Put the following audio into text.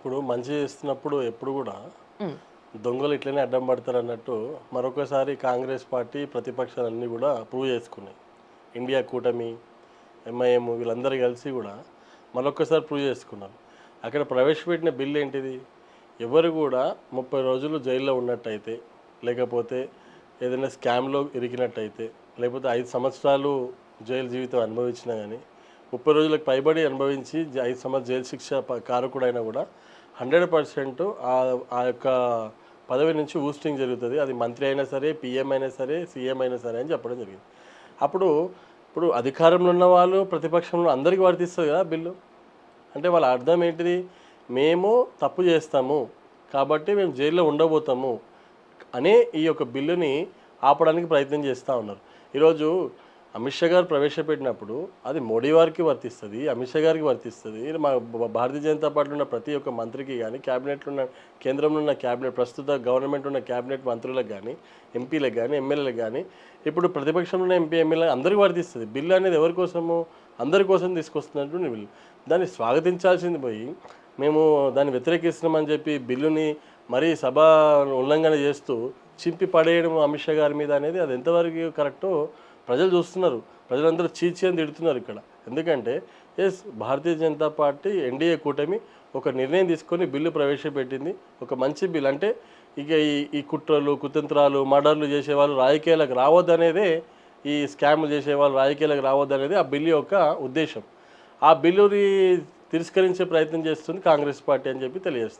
ఇప్పుడు మంచి చేస్తున్నప్పుడు ఎప్పుడు కూడా దొంగలు ఇట్లనే అడ్డం పడతారు అన్నట్టు మరొకసారి కాంగ్రెస్ పార్టీ ప్రతిపక్షాలన్నీ కూడా ప్రూవ్ చేసుకున్నాయి. ఇండియా కూటమి ఎంఐఎం వీళ్ళందరూ కలిసి కూడా మరొకసారి ప్రూవ్ చేసుకున్నారు. అక్కడ ప్రవేశపెట్టిన బిల్ ఏంటిది? ఎవరు కూడా ముప్పై రోజులు జైల్లో ఉన్నట్టయితే లేకపోతే ఏదైనా స్కామ్లో ఇరికినట్టయితే లేకపోతే ఐదు సంవత్సరాలు జైలు జీవితం అనుభవించినా కానీ ముప్పై రోజులకు పైబడి అనుభవించి ఐదు సంవత్సరాలు జైలు శిక్ష ప- కారకుడైనా కూడా హండ్రెడ్ పర్సెంట్ ఆ యొక్క పదవి నుంచి ఊస్టింగ్ జరుగుతుంది. అది మంత్రి అయినా సరే పిఎం అయినా సరే సీఎం అయినా సరే అని చెప్పడం జరిగింది. అప్పుడు ఇప్పుడు అధికారంలో ఉన్న వాళ్ళు ప్రతిపక్షంలో అందరికీ వర్తిస్తుంది కదా బిల్లు. అంటే వాళ్ళ అర్థం ఏంటిది? మేము తప్పు చేస్తాము కాబట్టి మేము జైల్లో ఉండబోతాము అనే ఈ యొక్క బిల్లుని ఆపడానికి ప్రయత్నం చేస్తూ ఉన్నారు. ఈరోజు అమిత్ షా గారు ప్రవేశపెట్టినప్పుడు అది మోడీ వారికి వర్తిస్తుంది అమిత్ షా గారికి వర్తిస్తుంది. మా భారతీయ జనతా పార్టీలో ఉన్న ప్రతి ఒక్క మంత్రికి కానీ క్యాబినెట్లో ఉన్న కేంద్రంలో ఉన్న క్యాబినెట్ ప్రస్తుత గవర్నమెంట్ ఉన్న క్యాబినెట్ మంత్రులకు కానీ ఎంపీలకు కానీ ఎమ్మెల్యేలకు కానీ ఇప్పుడు ప్రతిపక్షంలో ఉన్న ఎంపీ ఎమ్మెల్యే అందరికీ వర్తిస్తుంది. బిల్లు అనేది ఎవరి కోసము అందరి కోసం తీసుకొస్తున్నటువంటి బిల్లు. దాన్ని స్వాగతించాల్సింది పోయి మేము దాన్ని వ్యతిరేకిస్తున్నామని చెప్పి బిల్లుని మరీ సభ ఉల్లంఘన చేస్తూ చింపి పడేయడం అమిత్ షా గారి మీద అనేది అది ఎంతవరకు కరెక్టో ప్రజలు చూస్తున్నారు. ప్రజలందరూ చీచి అని తిడుతున్నారు ఇక్కడ. ఎందుకంటే yes Bharatiya Janata party NDA కూటమి ఒక నిర్ణయం తీసుకొని బిల్లు ప్రవేశపెట్టింది. ఒక మంచి బిల్ అంటే ఇక ఈ ఈ కుట్రలు కుతంత్రాలు మర్డర్లు చేసేవాళ్ళు రాజకీయాలకు రావద్దనేదే ఈ స్కామ్లు చేసేవాళ్ళు రాజకీయాలకు రావద్దనేది ఆ బిల్లు యొక్క ఉద్దేశం. ఆ బిల్లుని తిరస్కరించే ప్రయత్నం చేస్తుంది కాంగ్రెస్ పార్టీ అని చెప్పి తెలియజేస్తాం